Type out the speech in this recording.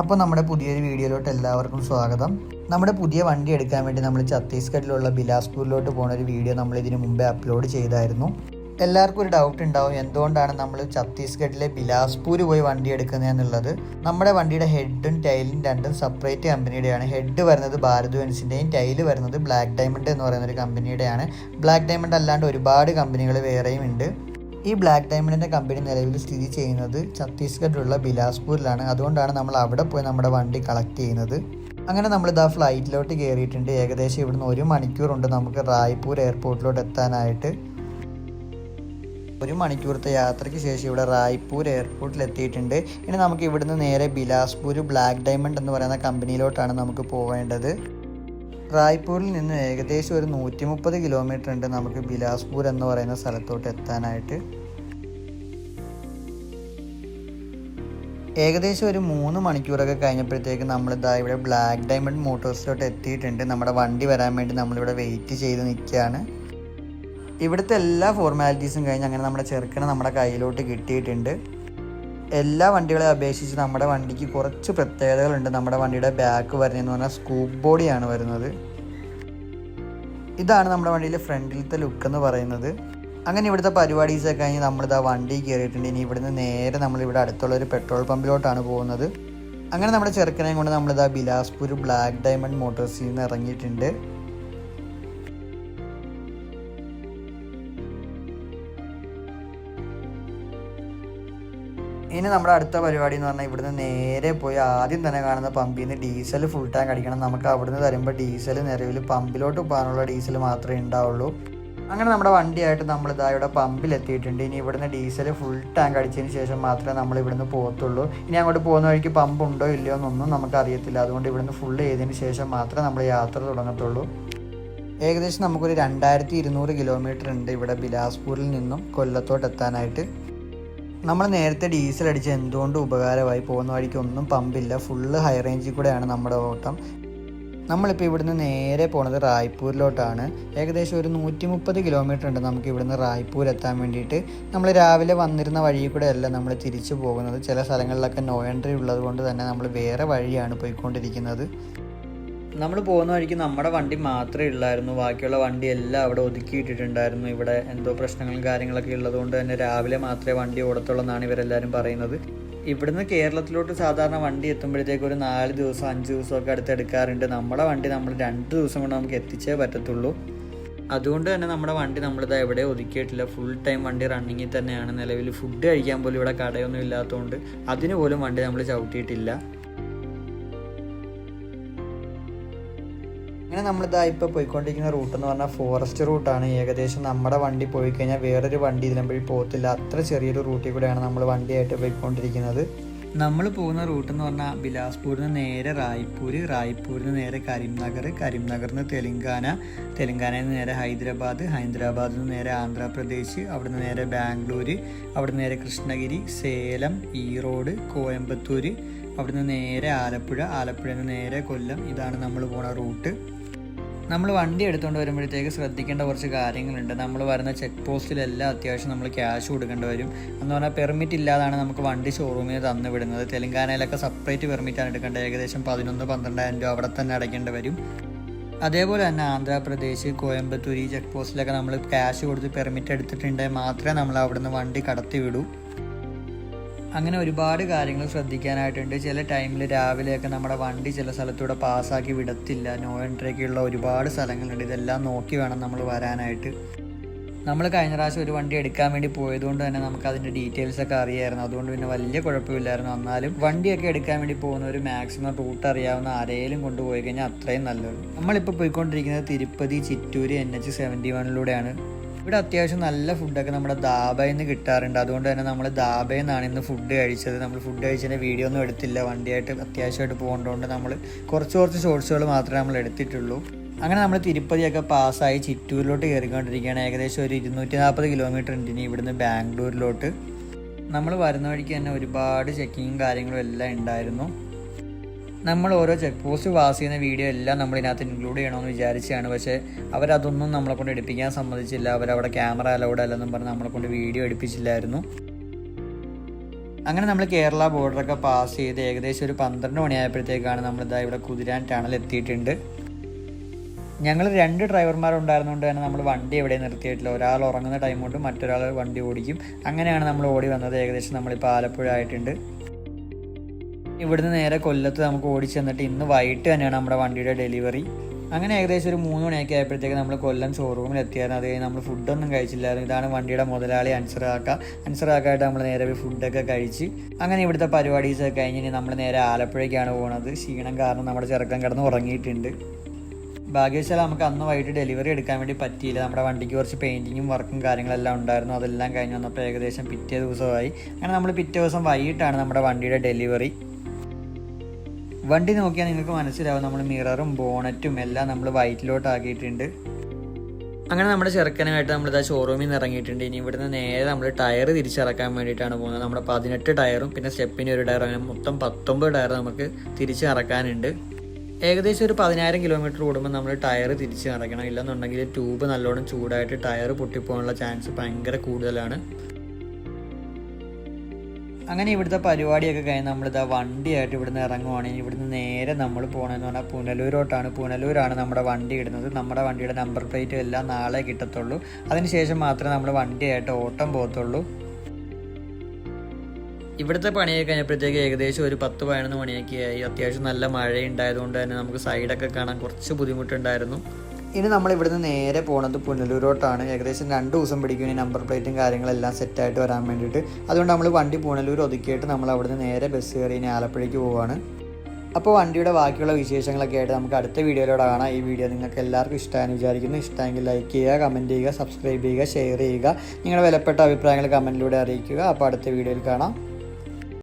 അപ്പോൾ നമ്മുടെ പുതിയൊരു വീഡിയോയിലോട്ട് എല്ലാവർക്കും സ്വാഗതം. നമ്മുടെ പുതിയ വണ്ടി എടുക്കാൻ വേണ്ടി നമ്മൾ ഛത്തീസ്ഗഡിലുള്ള ബിലാസ്പൂരിലോട്ട് പോകുന്ന ഒരു വീഡിയോ നമ്മൾ ഇതിനു മുമ്പേ അപ്ലോഡ് ചെയ്തായിരുന്നു. എല്ലാവർക്കും ഒരു ഡൗട്ട് ഉണ്ടാവും എന്തുകൊണ്ടാണ് നമ്മൾ ഛത്തീസ്ഗഡിലെ ബിലാസ്പൂർ പോയി വണ്ടി എടുക്കുന്നതെന്നുള്ളത് നമ്മുടെ വണ്ടിയുടെ ഹെഡും ടൈലും രണ്ടും സെപ്പറേറ്റ് കമ്പനിയുടെയാണ്. ഹെഡ് വരുന്നത് ഭാരത് വെൻസിന്റെയും ടൈൽ വരുന്നത് ബ്ലാക്ക് ഡയമണ്ട് എന്ന് പറയുന്ന ഒരു കമ്പനിയുടെയാണ്. ബ്ലാക്ക് ഡയമണ്ട് അല്ലാണ്ട് ഒരുപാട് കമ്പനികൾ വേറെയും ഉണ്ട്. ഈ ബ്ലാക്ക് ഡയമണ്ടിന്റെ കമ്പനി നിലവിൽ സ്ഥിതി ചെയ്യുന്നത് ഛത്തീസ്ഗഡിലുള്ള ബിലാസ്പൂരിലാണ്. അതുകൊണ്ടാണ് നമ്മൾ അവിടെ പോയി നമ്മുടെ വണ്ടി കളക്ട് ചെയ്യുന്നത്. അങ്ങനെ നമ്മൾ ഫ്ലൈറ്റിലോട്ട് കയറിയിട്ടുണ്ട് ഏകദേശം ഇവിടുന്ന് ഒരു മണിക്കൂറുണ്ട് നമുക്ക് റായ്പൂർ എയർപോർട്ടിലോട്ട് എത്താനായിട്ട്. ഒരു മണിക്കൂറത്തെ യാത്രയ്ക്ക് ശേഷം ഇവിടെ റായ്പൂർ എയർപോർട്ടിൽ എത്തിയിട്ടുണ്ട്. ഇനി നമുക്ക് ഇവിടുന്ന് നേരെ ബിലാസ്പൂർ ബ്ലാക്ക് ഡയമണ്ട് എന്ന് പറയുന്ന കമ്പനിയിലോട്ടാണ് നമുക്ക് പോവേണ്ടത്. റായ്പൂരിൽ നിന്ന് ഏകദേശം ഒരു നൂറ്റി മുപ്പത് കിലോമീറ്റർ ഉണ്ട് നമുക്ക് ബിലാസ്പൂർ എന്ന് പറയുന്ന സ്ഥലത്തോട്ട് എത്താനായിട്ട്. ഏകദേശം ഒരു മൂന്ന് മണിക്കൂറൊക്കെ കഴിഞ്ഞപ്പോഴത്തേക്ക് നമ്മൾ ഇതാ ഇവിടെ ബ്ലാക്ക് ഡയമണ്ട് മോട്ടോഴ്സിലോട്ട് എത്തിയിട്ടുണ്ട്. നമ്മുടെ വണ്ടി വരാൻ വേണ്ടി നമ്മളിവിടെ വെയിറ്റ് ചെയ്ത് നിൽക്കുകയാണ്. ഇവിടുത്തെ എല്ലാ ഫോർമാലിറ്റീസും കഴിഞ്ഞ് അങ്ങനെ നമ്മുടെ ചെറുക്കനെ നമ്മുടെ കയ്യിലോട്ട് കിട്ടിയിട്ടുണ്ട്. എല്ലാ വണ്ടികളെ അപേക്ഷിച്ച് നമ്മുടെ വണ്ടിക്ക് കുറച്ച് പ്രത്യേകതകളുണ്ട്. നമ്മുടെ വണ്ടിയുടെ ബാക്ക് വരുന്നതെന്ന് പറഞ്ഞാൽ സ്കൂപ്പ് ബോഡിയാണ് വരുന്നത്. ഇതാണ് നമ്മുടെ വണ്ടിയിലെ ഫ്രണ്ടിലത്തെ ലുക്ക് എന്ന് പറയുന്നത്. അങ്ങനെ ഇവിടുത്തെ പരിപാടീസൊക്കെ കഴിഞ്ഞ് നമ്മളിതാ വണ്ടി കയറിയിട്ടുണ്ട്. ഇനി ഇവിടുന്ന് നേരെ നമ്മളിവിടെ അടുത്തുള്ള ഒരു പെട്രോൾ പമ്പിലോട്ടാണ് പോകുന്നത്. അങ്ങനെ നമ്മുടെ ചെറുക്കനെയും കൊണ്ട് നമ്മളിതാ ബിലാസ്പൂർ ബ്ലാക്ക് ഡയമണ്ട് മോട്ടോഴ്സിൽ നിന്ന് ഇറങ്ങിയിട്ടുണ്ട്. ഇനി നമ്മുടെ അടുത്ത പരിപാടി എന്ന് പറഞ്ഞാൽ ഇവിടുന്ന് നേരെ പോയി ആദ്യം തന്നെ കാണുന്ന പമ്പിൽ നിന്ന് ഡീസൽ ഫുൾ ടാങ്ക് അടിക്കണം. നമുക്ക് അവിടുന്ന് തരുമ്പോൾ ഡീസൽ നിലവിൽ പമ്പിലോട്ട് പോകാനുള്ള ഡീസൽ മാത്രമേ ഉണ്ടാവുള്ളൂ. അങ്ങനെ നമ്മുടെ വണ്ടിയായിട്ട് നമ്മൾ ഇതാ ഇവിടെ പമ്പിലെത്തിയിട്ടുണ്ട് ഇനി ഇവിടുന്ന് ഡീസൽ ഫുൾ ടാങ്ക് അടിച്ചതിന് ശേഷം മാത്രമേ നമ്മൾ ഇവിടുന്ന് പോകത്തുള്ളൂ. ഇനി അങ്ങോട്ട് പോകുന്ന വഴിക്ക് പമ്പ് ഉണ്ടോ ഇല്ലയോ എന്നൊന്നും നമുക്ക് അറിയത്തില്ല. അതുകൊണ്ട് ഇവിടുന്ന് ഫുൾ ചെയ്തതിന് ശേഷം മാത്രമേ നമ്മൾ യാത്ര തുടങ്ങത്തുള്ളൂ. ഏകദേശം നമുക്കൊരു രണ്ടായിരത്തി ഇരുന്നൂറ് കിലോമീറ്റർ ഉണ്ട് ഇവിടെ ബിലാസ്പൂരിൽ നിന്നും കൊല്ലത്തോട്ട് എത്താനായിട്ട്. നമ്മൾ നേരത്തെ ഡീസൽ അടിച്ച് എന്തുകൊണ്ട് ഉപകാരമായി പോകുന്ന വഴിക്ക് ഒന്നും പമ്പില്ല. ഫുള്ള് ഹൈ റേഞ്ചിൽ കൂടെയാണ് നമ്മുടെ ഓട്ടം. നമ്മളിപ്പോൾ ഇവിടുന്ന് നേരെ പോണത് റായ്പൂരിലോട്ടാണ്. ഏകദേശം ഒരു നൂറ്റി മുപ്പത് കിലോമീറ്റർ ഉണ്ട് നമുക്ക് ഇവിടുന്ന് റായ്പൂർ എത്താൻ വേണ്ടിയിട്ട്. നമ്മൾ രാവിലെ വന്നിരുന്ന വഴി കൂടെ അല്ല നമ്മൾ തിരിച്ചു പോകുന്നത്. ചില സ്ഥലങ്ങളിലൊക്കെ നോ എൻട്രി ഉള്ളത് കൊണ്ട് തന്നെ നമ്മൾ വേറെ വഴിയാണ് പോയിക്കൊണ്ടിരിക്കുന്നത്. നമ്മൾ പോകുന്ന വഴിക്ക് നമ്മുടെ വണ്ടി മാത്രമേ ഉള്ളായിരുന്നു. ബാക്കിയുള്ള വണ്ടി എല്ലാം അവിടെ ഒതുക്കിയിട്ടിട്ടുണ്ടായിരുന്നു. ഇവിടെ എന്തോ പ്രശ്നങ്ങളും കാര്യങ്ങളൊക്കെ ഉള്ളതുകൊണ്ട് തന്നെ രാവിലെ മാത്രമേ വണ്ടി ഓടത്തുള്ളൂ എന്നാണ് ഇവരെല്ലാവരും പറയുന്നത്. ഇവിടുന്ന് കേരളത്തിലോട്ട് സാധാരണ വണ്ടി എത്തുമ്പോഴത്തേക്ക് ഒരു നാല് ദിവസം അഞ്ച് ദിവസമൊക്കെ അടുത്ത് എടുക്കാറുണ്ട്. നമ്മുടെ വണ്ടി നമ്മൾ രണ്ട് ദിവസം കൊണ്ട് നമുക്ക് എത്തിച്ചേ പറ്റത്തുള്ളൂ. അതുകൊണ്ട് തന്നെ നമ്മുടെ വണ്ടി നമ്മളിത് എവിടെ ഒതുക്കിയിട്ടില്ല. ഫുൾ ടൈം വണ്ടി റണ്ണിങ്ങിൽ തന്നെയാണ്. നിലവിൽ ഫുഡ് കഴിക്കാൻ പോലും ഇവിടെ കടയൊന്നും ഇല്ലാത്തതുകൊണ്ട് അതിന് പോലും വണ്ടി നമ്മൾ ചവിട്ടിയിട്ടില്ല. അങ്ങനെ നമ്മളിതാ ഇപ്പോൾ പോയിക്കൊണ്ടിരിക്കുന്ന റൂട്ട് എന്ന് പറഞ്ഞാൽ ഫോറസ്റ്റ് റൂട്ടാണ് ഏകദേശം നമ്മുടെ വണ്ടി പോയി കഴിഞ്ഞാൽ വേറൊരു വണ്ടി ഇതിലമ്പഴി പോകത്തില്ല. അത്ര ചെറിയൊരു റൂട്ടിൽ കൂടെയാണ് നമ്മൾ വണ്ടിയായിട്ട് പോയിക്കൊണ്ടിരിക്കുന്നത്. നമ്മൾ പോകുന്ന റൂട്ട് എന്ന് പറഞ്ഞാൽ ബിലാസ്പൂരിൽ നിന്ന് നേരെ റായ്പൂര് റായ്പൂരിൽ നിന്ന് നേരെ കരീംനഗർ കരീംനഗറിൽ നിന്ന് തെലങ്കാന തെലങ്കാനയിൽ നിന്ന് നേരെ ഹൈദരാബാദ് ഹൈദരാബാദിൽ നിന്ന് നേരെ ആന്ധ്രാപ്രദേശ് അവിടെ നിന്ന് നേരെ ബാംഗ്ലൂർ നിന്ന് നേരെ കൃഷ്ണഗിരി സേലം ഈറോഡ് കോയമ്പത്തൂർ അവിടുന്ന് നേരെ ആലപ്പുഴ ആലപ്പുഴ നിന്ന് നേരെ കൊല്ലം ഇതാണ് നമ്മൾ പോണ റൂട്ട്. നമ്മൾ വണ്ടി എടുത്തുകൊണ്ട് വരുമ്പോഴത്തേക്ക് ശ്രദ്ധിക്കേണ്ട കുറച്ച് കാര്യങ്ങളുണ്ട്. നമ്മൾ വരുന്ന ചെക്ക് പോസ്റ്റിലെല്ലാം അത്യാവശ്യം നമ്മൾ ക്യാഷ് കൊടുക്കേണ്ടി വരും. എന്ന് പറഞ്ഞാൽ പെർമിറ്റ് ഇല്ലാതാണ് നമുക്ക് വണ്ടി ഷോറൂമിൽ തന്നു വിടുന്നത്. തെലങ്കാനയിലൊക്കെ സെപ്പറേറ്റ് പെർമിറ്റാണ് എടുക്കേണ്ടത്. ഏകദേശം പതിനൊന്ന് പന്ത്രണ്ടായിരം രൂപ അവിടെ തന്നെ അടയ്ക്കേണ്ടി വരും. അതേപോലെ തന്നെ ആന്ധ്രാപ്രദേശ് കോയമ്പത്തൂർ ഈ ചെക്ക് പോസ്റ്റിലൊക്കെ നമ്മൾ ക്യാഷ് കൊടുത്ത് പെർമിറ്റ് എടുത്തിട്ടുണ്ടെങ്കിൽ മാത്രമേ നമ്മൾ അവിടുന്ന് വണ്ടി കടത്തി വിടൂ. അങ്ങനെ ഒരുപാട് കാര്യങ്ങൾ ശ്രദ്ധിക്കാനായിട്ടുണ്ട്. ചില ടൈമിൽ രാവിലെയൊക്കെ നമ്മുടെ വണ്ടി ചില സ്ഥലത്തൂടെ പാസ്സാക്കി വിടത്തില്ല. നോ എൻട്രിയൊക്കെയുള്ള ഒരുപാട് സ്ഥലങ്ങളുണ്ട്. ഇതെല്ലാം നോക്കി വേണം നമ്മൾ വരാനായിട്ട്. നമ്മൾ കഴിഞ്ഞ പ്രാവശ്യം ഒരു വണ്ടി എടുക്കാൻ വേണ്ടി പോയതുകൊണ്ട് തന്നെ നമുക്ക് അതിന്റെ ഡീറ്റെയിൽസ് ഒക്കെ അറിയായിരുന്നു. അതുകൊണ്ട് പിന്നെ വലിയ കുഴപ്പമില്ലായിരുന്നു. എന്നാലും വണ്ടിയൊക്കെ എടുക്കാൻ വേണ്ടി പോകുന്ന ഒരു മാക്സിമം റൂട്ട് അറിയാവുന്ന ആരെയും കൊണ്ടുപോയി കഴിഞ്ഞാൽ അത്രയും നല്ലത്. നമ്മളിപ്പോൾ പോയിക്കൊണ്ടിരിക്കുന്നത് Tirupati Chittoor N H seventy വണ്ണിലൂടെയാണ് ഇവിടെ അത്യാവശ്യം നല്ല ഫുഡൊക്കെ നമ്മുടെ ദാബയിൽ നിന്ന് കിട്ടാറുണ്ട്. അതുകൊണ്ട് തന്നെ നമ്മൾ ദാബയിൽ നിന്നാണ് ഇന്ന് ഫുഡ് കഴിച്ചത്. നമ്മൾ ഫുഡ് കഴിച്ചതിന്റെ വീഡിയോ ഒന്നും എടുത്തില്ല. വണ്ടിയായിട്ട് അത്യാവശ്യമായിട്ട് പോകേണ്ടതുകൊണ്ട് നമ്മൾ കുറച്ച് കുറച്ച് ഷോർട്സുകൾ മാത്രമേ നമ്മൾ എടുത്തിട്ടുള്ളൂ. അങ്ങനെ നമ്മൾ തിരുപ്പതിയൊക്കെ പാസ്സായി ചിറ്റൂരിലോട്ട് കയറിക്കൊണ്ടിരിക്കുകയാണ്. ഏകദേശം ഒരു ഇരുന്നൂറ്റി നാൽപ്പത് കിലോമീറ്റർ ഉണ്ട് ഇനി ഇവിടുന്ന് ബാംഗ്ലൂരിലോട്ട്. നമ്മൾ വരുന്ന വഴിക്ക് തന്നെ ഒരുപാട് ചെക്കിങ്ങും കാര്യങ്ങളും എല്ലാം ഉണ്ടായിരുന്നു. നമ്മൾ ഓരോ ചെക്ക് പോസ്റ്റ് പാസ് ചെയ്യുന്ന വീഡിയോ എല്ലാം നമ്മൾ ഇതിനകത്ത് ഇൻക്ലൂഡ് ചെയ്യണമെന്ന് വിചാരിച്ചാണ് പക്ഷേ അവരതൊന്നും നമ്മളെ കൊണ്ട് എടുപ്പിക്കാൻ സമ്മതിച്ചില്ല. അവരവിടെ ക്യാമറ അലൗഡ് അല്ലെന്നും പറഞ്ഞ് നമ്മളെ കൊണ്ട് വീഡിയോ എടുപ്പിച്ചില്ലായിരുന്നു. അങ്ങനെ നമ്മൾ കേരള ബോർഡറൊക്കെ പാസ് ചെയ്ത് ഏകദേശം ഒരു പന്ത്രണ്ട് മണിയായപ്പോഴത്തേക്കാണ് നമ്മളിതാ ഇവിടെ കുതിരാൻ ടണൽ എത്തിയിട്ടുണ്ട്. ഞങ്ങൾ രണ്ട് ഡ്രൈവർമാരുണ്ടായിരുന്നുകൊണ്ട് തന്നെ നമ്മൾ വണ്ടി എവിടെ നിർത്തിയിട്ടില്ല. ഒരാൾ ഉറങ്ങുന്ന ടൈം കൊണ്ട് മറ്റൊരാൾ വണ്ടി ഓടിക്കും. അങ്ങനെയാണ് നമ്മൾ ഓടി വന്നത്. ഏകദേശം നമ്മളിപ്പോൾ ആലപ്പുഴ ആയിട്ടുണ്ട്. ഇവിടുന്ന് നേരെ കൊല്ലത്ത് നമുക്ക് ഓടിച്ച് തന്നിട്ട് ഇന്ന് വൈകിട്ട് തന്നെയാണ് നമ്മുടെ വണ്ടിയുടെ ഡെലിവറി. അങ്ങനെ ഏകദേശം ഒരു മൂന്ന് മണിയൊക്കെ ആയപ്പോഴത്തേക്ക് നമ്മൾ കൊല്ലം ഷോറൂമിൽ എത്തിയായിരുന്നു. അത് കഴിഞ്ഞ് നമ്മൾ ഫുഡൊന്നും കഴിച്ചില്ലായിരുന്നു. ഇതാണ് വണ്ടിയുടെ മുതലാളി അൻസറാക്ക അൻസറാക്കായിട്ട് നമ്മൾ നേരെ പോയി ഫുഡൊക്കെ കഴിച്ച് അങ്ങനെ ഇവിടുത്തെ പരിപാടീസൊക്കെ കഴിഞ്ഞ് നമ്മൾ നേരെ ആലപ്പുഴയ്ക്കാണ് പോകുന്നത് ക്ഷീണം കാരണം നമ്മുടെ ചെറുക്കൻ കിടന്ന് ഉറങ്ങിയിട്ടുണ്ട്. ഭാഗ്യവശാൽ നമുക്ക് അന്ന് വൈകിട്ട് ഡെലിവറി എടുക്കാൻ വേണ്ടി പറ്റിയില്ല. നമ്മുടെ വണ്ടിക്ക് കുറച്ച് പെയിന്റിങ്ങും വർക്കും കാര്യങ്ങളെല്ലാം ഉണ്ടായിരുന്നു. അതെല്ലാം കഴിഞ്ഞ് വന്നപ്പോൾ ഏകദേശം പിറ്റേ ദിവസമായി. അങ്ങനെ നമ്മൾ പിറ്റേ ദിവസം വൈകിട്ടാണ് നമ്മുടെ വണ്ടിയുടെ ഡെലിവറി. വണ്ടി നോക്കിയാൽ നിങ്ങൾക്ക് മനസ്സിലാവും. നമ്മൾ മിററും ബോണറ്റും എല്ലാം നമ്മൾ വൈറ്റിലോട്ട് ആക്കിയിട്ടുണ്ട് അങ്ങനെ നമ്മുടെ ചെറുക്കനായിട്ട് നമ്മൾ ഇതാ ഷോറൂമിൽ നിന്ന് ഇറങ്ങിയിട്ടുണ്ട്. ഇനി ഇവിടുന്ന് നേരെ നമ്മൾ ടയർ തിരിച്ചിറക്കാൻ വേണ്ടിയിട്ടാണ് പോകുന്നത്. നമ്മുടെ പതിനെട്ട് ടയറും പിന്നെ സ്റ്റെപ്പിന് ഒരു ടയറും അങ്ങനെ മൊത്തം പത്തൊമ്പത് ടയർ നമുക്ക് തിരിച്ചിറക്കാനുണ്ട് ഏകദേശം ഒരു പതിനായിരം കിലോമീറ്റർ ഓടുമ്പോൾ നമ്മൾ ടയർ തിരിച്ച് നിറയ്ക്കണം ഇല്ലെന്നുണ്ടെങ്കിൽ ട്യൂബ് നല്ലോണം ചൂടായിട്ട് ടയർ പൊട്ടിപ്പോകാനുള്ള ചാൻസ് ഭയങ്കര കൂടുതലാണ്. അങ്ങനെ ഇവിടുത്തെ പരിപാടിയൊക്കെ കഴിഞ്ഞ് നമ്മളിതാ വണ്ടിയായിട്ട് ഇവിടുന്ന് ഇറങ്ങുവാണെങ്കിൽ ഇവിടുന്ന് നേരെ നമ്മൾ പോകണമെന്ന് പറഞ്ഞാൽ പുനലൂരോട്ടാണ്. പുനലൂരാണ് നമ്മുടെ വണ്ടി ഇടുന്നത്. നമ്മുടെ വണ്ടിയുടെ നമ്പർ പ്ലേറ്റ് എല്ലാം നാളെ കിട്ടത്തുള്ളൂ. അതിനുശേഷം മാത്രമേ നമ്മൾ വണ്ടിയായിട്ട് ഓട്ടം പോകത്തുള്ളൂ. ഇവിടുത്തെ പണിയൊക്കെ കഴിഞ്ഞപ്പോഴത്തേക്ക് ഏകദേശം ഒരു പത്ത് പതിനൊന്ന് മണിയൊക്കെ ആയി. അത്യാവശ്യം നല്ല മഴയുണ്ടായതുകൊണ്ട് തന്നെ നമുക്ക് സൈഡൊക്കെ കാണാൻ കുറച്ച് ബുദ്ധിമുട്ടുണ്ടായിരുന്നു. ഇനി നമ്മൾ ഇവിടുന്ന് നേരെ പോകുന്നത് പുനലൂരോട്ടാണ്. ഏകദേശം രണ്ട് ദിവസം പിടിക്കും ഈ നമ്പർ പ്ലേറ്റും കാര്യങ്ങളെല്ലാം സെറ്റായിട്ട് വരാൻ വേണ്ടിയിട്ട്. അതുകൊണ്ട് നമ്മൾ വണ്ടി പുനലൂർ ഒതുക്കിയിട്ട് നമ്മൾ അവിടുന്ന് നേരെ ബസ് കയറി ഇനി ആലപ്പുഴയ്ക്ക് പോവാണ്. അപ്പോൾ വണ്ടിയുടെ ബാക്കിയുള്ള വിശേഷങ്ങളൊക്കെ ആയിട്ട് നമുക്ക് അടുത്ത വീഡിയോയിലൂടെ കാണാം. ഈ വീഡിയോ നിങ്ങൾക്ക് എല്ലാവർക്കും ഇഷ്ടമായെന്ന് വിചാരിക്കുന്നു. ഇഷ്ടമെങ്കിൽ ലൈക്ക് ചെയ്യുക കമന്റ് ചെയ്യുക സബ്സ്ക്രൈബ് ചെയ്യുക ഷെയർ ചെയ്യുക. നിങ്ങളുടെ വിലപ്പെട്ട അഭിപ്രായങ്ങൾ കമന്റിലൂടെ അറിയിക്കുക. അപ്പോൾ അടുത്ത വീഡിയോയിൽ കാണാം.